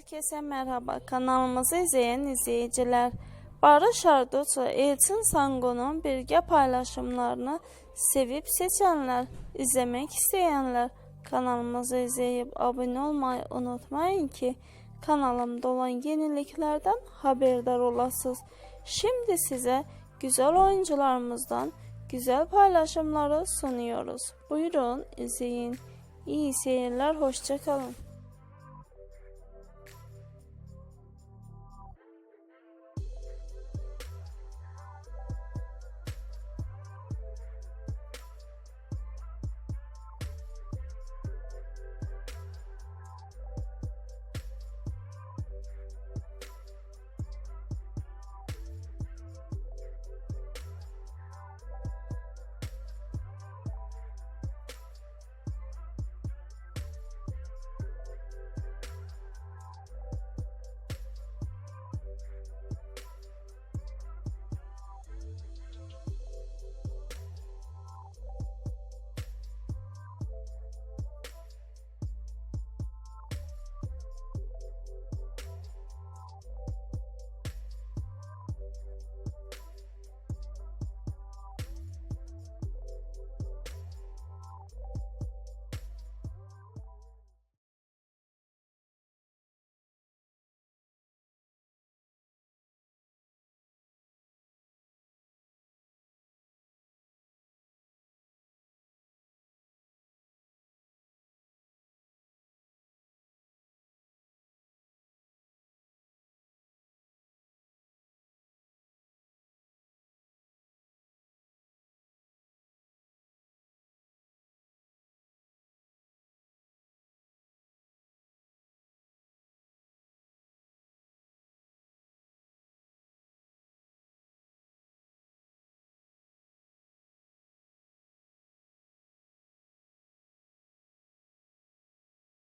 Herkese merhaba. Kanalımızı izleyen izleyiciler. Barış Arduç'la Elçin Sango'nun birge paylaşımlarını sevip seçenler, izlemek isteyenler kanalımızı izleyip abone olmayı unutmayın ki kanalımda olan yeniliklerden haberdar olasınız. Şimdi size güzel oyuncularımızdan güzel paylaşımları sunuyoruz. Buyurun izleyin. İyi seyirler, hoşçakalın.